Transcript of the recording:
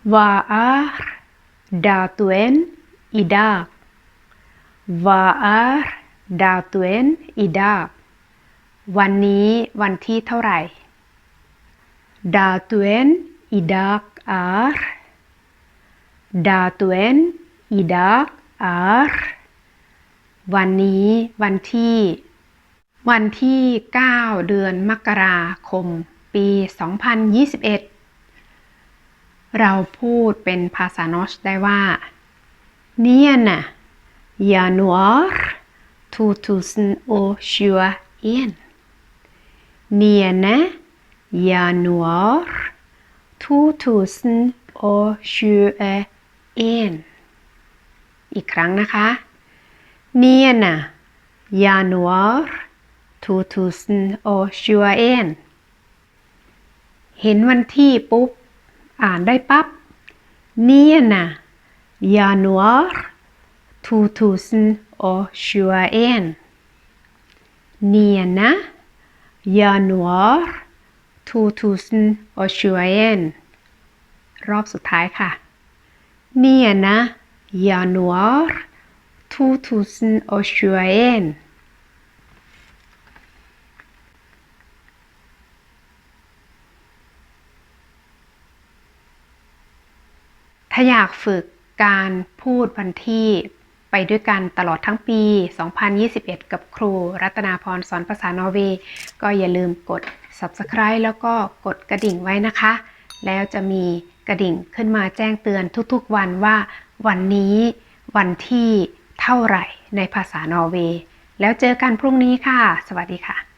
Hva er datoen i dag? Hva er datoen i dag? วันนี้วันที่เท่าไหร่ Datoen i dag er Datoen i dag er วันนี้วันที่ วันที่ 9 เดือนมกราคม ปี 2021 เราพูดเป็นภาษานอชได้ว่าเนี่ยนะ januar 2021 เนี่ยนะ januar 2021อีกครั้งนะคะเนี่ยนะ januar 2021เห็นวันที่ปุ๊บ อ่านได้ปับ๊บเนี่ยนะ januar 2021เนี่ยนะ januar 2021รอบสุดท้ายค่ะเนี่ยนะ januar 2021 ถ้าอยากฝึกการพูดวันที่ไปด้วยกันตลอดทั้งปี 2021 กับครูรัตนาพรสอนภาษานอร์เวย์ ก็อย่าลืมกด subscribe แล้วก็กดกระดิ่งไว้นะคะ แล้วจะมีกระดิ่งขึ้นมาแจ้งเตือนทุกๆวันว่า วันนี้วันที่เท่าไหร่ในภาษานอร์เวย์ แล้วเจอกันพรุ่งนี้ค่ะ สวัสดีค่ะ